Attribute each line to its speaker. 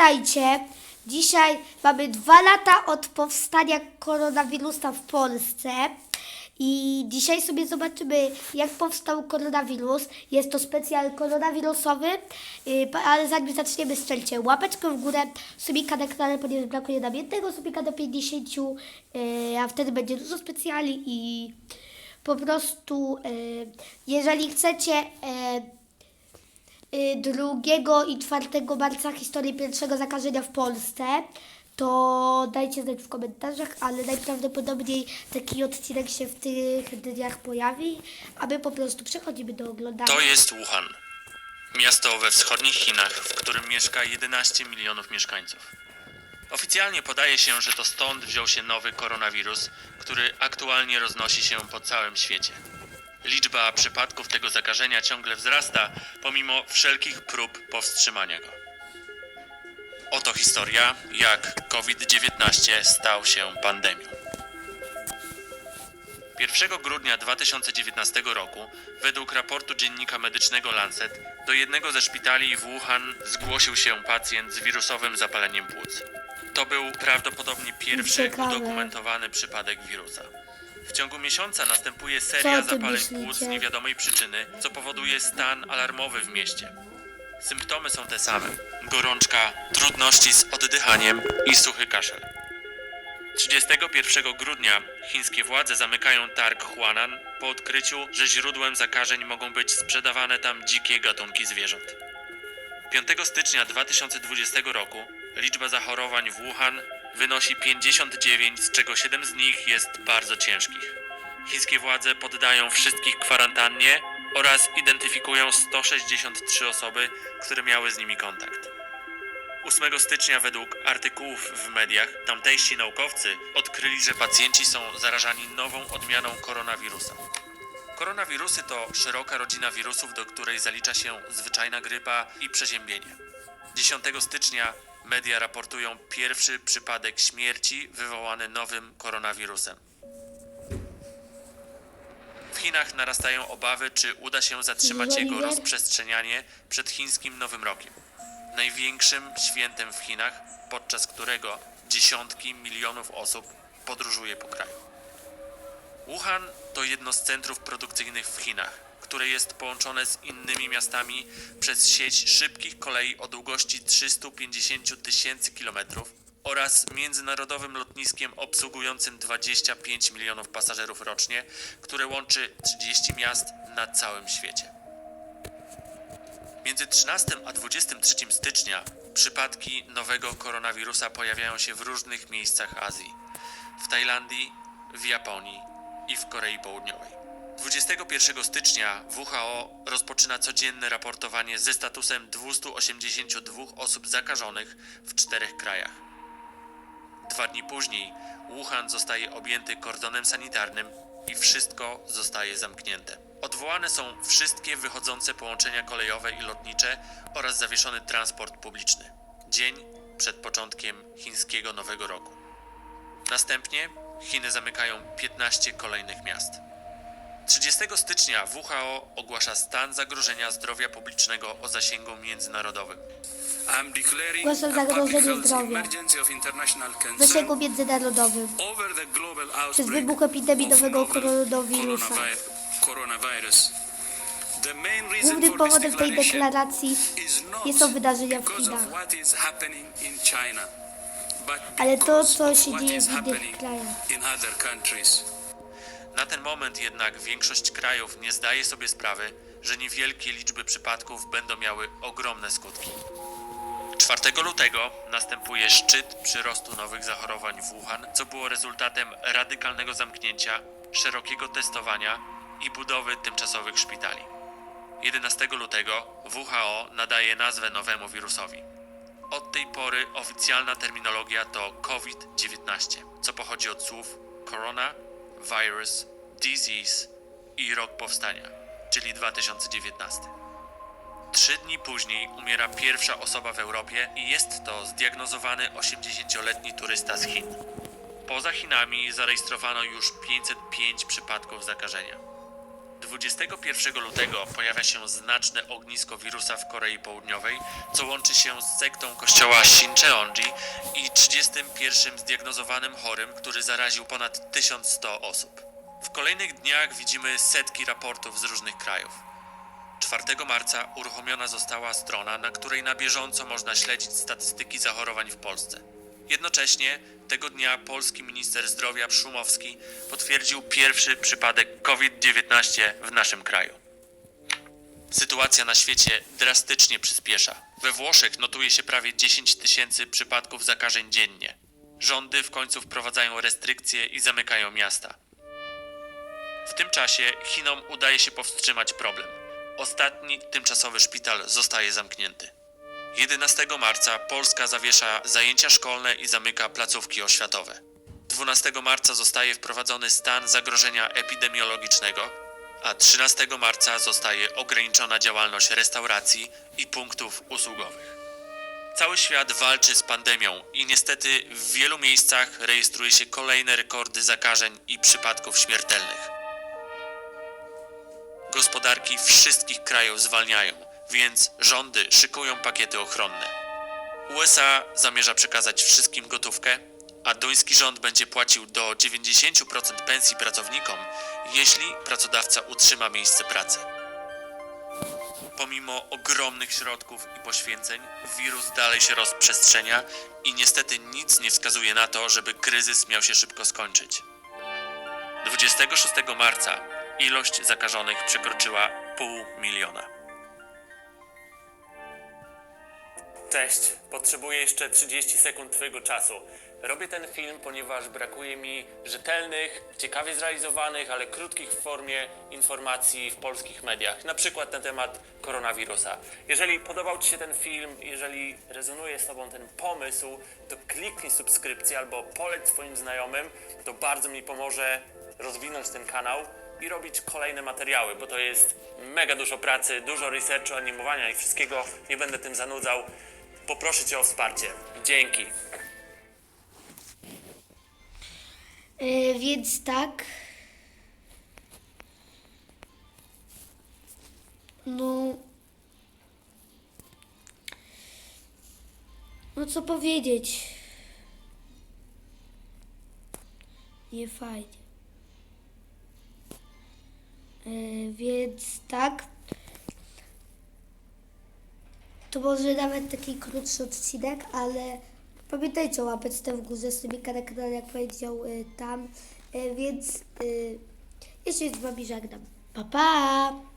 Speaker 1: Witajcie. Dzisiaj mamy dwa lata od powstania koronawirusa w Polsce. I dzisiaj sobie zobaczymy, jak powstał koronawirus. Jest to specjal koronawirusowy, pa- ale zanim zaczniemy, strzelcie łapeczkę w górę, subika na kanale, ponieważ brakuje nam jednego subika do 50, yy, a wtedy będzie dużo specjali i po prostu, yy, jeżeli chcecie... Yy, y, 2 i 4 marca historii pierwszego zakażenia w Polsce, to dajcie znać w komentarzach, ale najprawdopodobniej taki odcinek się w tych dniach pojawi, a my po prostu przechodzimy do oglądania.
Speaker 2: To jest Wuhan. Miasto we wschodnich Chinach, w którym mieszka 11 milionów mieszkańców. Oficjalnie podaje się, że to stąd wziął się nowy koronawirus, który aktualnie roznosi się po całym świecie. Liczba przypadków tego zakażenia ciągle wzrasta, pomimo wszelkich prób powstrzymania go. Oto historia, jak COVID-19 stał się pandemią. 1 grudnia 2019 roku, według raportu dziennika medycznego Lancet, do jednego ze szpitali w Wuhan zgłosił się pacjent z wirusowym zapaleniem płuc. To był prawdopodobnie pierwszy
Speaker 1: Ciekawe.
Speaker 2: udokumentowany przypadek wirusa. W ciągu miesiąca następuje seria
Speaker 1: Co
Speaker 2: zapaleń płuc z niewiadomej przyczyny, co powoduje stan alarmowy w mieście. Symptomy są te same: gorączka, trudności z oddychaniem i suchy kaszel. 31 grudnia chińskie władze zamykają targ Huanan po odkryciu, że źródłem zakażeń mogą być sprzedawane tam dzikie gatunki zwierząt. 5 stycznia 2020 roku liczba zachorowań w Wuhan wynosi 59, z czego 7 z nich jest bardzo ciężkich. Chińskie władze poddają wszystkich kwarantannie oraz identyfikują 163 osoby, które miały z nimi kontakt. 8 stycznia według artykułów w mediach tamtejsi naukowcy odkryli, że pacjenci są zarażani nową odmianą koronawirusa. Koronawirusy to szeroka rodzina wirusów, do której zalicza się zwyczajna grypa i przeziębienie. 10 stycznia media raportują pierwszy przypadek śmierci wywołany nowym koronawirusem. W Chinach narastają obawy, czy uda się zatrzymać jego rozprzestrzenianie przed chińskim Nowym Rokiem największym świętem w Chinach, podczas którego dziesiątki milionów osób podróżuje po kraju. Wuhan to jedno z centrów produkcyjnych w Chinach, które jest połączone z innymi miastami przez sieć szybkich kolei o długości 350 tysięcy kilometrów oraz międzynarodowym lotniskiem obsługującym 25 milionów pasażerów rocznie, które łączy 30 miast na całym świecie. Między 13 a 23 stycznia przypadki nowego koronawirusa pojawiają się w różnych miejscach Azji. W Tajlandii, w Japonii i w Korei Południowej. 21 stycznia WHO rozpoczyna codzienne raportowanie ze statusem 282 osób zakażonych w czterech krajach. Dwa dni później Wuhan zostaje objęty kordonem sanitarnym i wszystko zostaje zamknięte. Odwołane są wszystkie wychodzące połączenia kolejowe i lotnicze oraz zawieszony transport publiczny. Dzień przed początkiem chińskiego Nowego Roku. Następnie Chiny zamykają 15 kolejnych miast. 30 stycznia WHO ogłasza stan zagrożenia zdrowia publicznego o zasięgu międzynarodowym.
Speaker 3: A
Speaker 1: zagrożenie zdrowia. zasięgu międzynarodowym przez wybuch epidemii nowego koronawirusa. Głównym powodem tej deklaracji są wydarzenia w Chinach, ale to, co się dzieje w innych krajach.
Speaker 2: Na ten moment jednak większość krajów nie zdaje sobie sprawy, że niewielkie liczby przypadków będą miały ogromne skutki. 4 lutego następuje szczyt przyrostu nowych zachorowań w Wuhan, co było rezultatem radykalnego zamknięcia, szerokiego testowania i budowy tymczasowych szpitali. 11 lutego WHO nadaje nazwę nowemu wirusowi. Od tej pory oficjalna terminologia to COVID-19, co pochodzi od słów corona, virus, disease i rok powstania, czyli 2019. Trzy dni później umiera pierwsza osoba w Europie i jest to zdiagnozowany 80-letni turysta z Chin. Poza Chinami zarejestrowano już 505 przypadków zakażenia. 21 lutego pojawia się znaczne ognisko wirusa w Korei Południowej, co łączy się z sektą kościoła Shincheonji i 31 zdiagnozowanym chorym, który zaraził ponad 1100 osób. W kolejnych dniach widzimy setki raportów z różnych krajów. 4 marca uruchomiona została strona, na której na bieżąco można śledzić statystyki zachorowań w Polsce. Jednocześnie tego dnia polski minister zdrowia Szumowski potwierdził pierwszy przypadek COVID-19 w naszym kraju. Sytuacja na świecie drastycznie przyspiesza. We Włoszech notuje się prawie 10 tysięcy przypadków zakażeń dziennie. Rządy w końcu wprowadzają restrykcje i zamykają miasta. W tym czasie Chinom udaje się powstrzymać problem. Ostatni tymczasowy szpital zostaje zamknięty. 11 marca Polska zawiesza zajęcia szkolne i zamyka placówki oświatowe. 12 marca zostaje wprowadzony stan zagrożenia epidemiologicznego, a 13 marca zostaje ograniczona działalność restauracji i punktów usługowych. Cały świat walczy z pandemią i niestety w wielu miejscach rejestruje się kolejne rekordy zakażeń i przypadków śmiertelnych. Gospodarki wszystkich krajów zwalniają, więc rządy szykują pakiety ochronne. USA zamierza przekazać wszystkim gotówkę, a duński rząd będzie płacił do 90% pensji pracownikom, jeśli pracodawca utrzyma miejsce pracy. Pomimo ogromnych środków i poświęceń, wirus dalej się rozprzestrzenia i niestety nic nie wskazuje na to, żeby kryzys miał się szybko skończyć. 26 marca ilość zakażonych przekroczyła pół miliona.
Speaker 4: Cześć, potrzebuję jeszcze 30 sekund Twojego czasu. Robię ten film, ponieważ brakuje mi rzetelnych, ciekawie zrealizowanych, ale krótkich w formie informacji w polskich mediach, na przykład na temat koronawirusa. Jeżeli podobał Ci się ten film, jeżeli rezonuje z Tobą ten pomysł, to kliknij subskrypcję albo poleć swoim znajomym, to bardzo mi pomoże rozwinąć ten kanał i robić kolejne materiały, bo to jest mega dużo pracy, dużo researchu, animowania i wszystkiego. Nie będę tym zanudzał. Poproszę Cię o wsparcie. Dzięki.
Speaker 1: Yy, więc tak. No. No co powiedzieć? Nie fajnie. Yy, więc tak. To może nawet taki krótszy odcinek, ale pamiętajcie o łapeczce w górze, subika na kanale, jak powiedział y, tam. Y, więc y, jeszcze z wami żegnam. Pa, pa!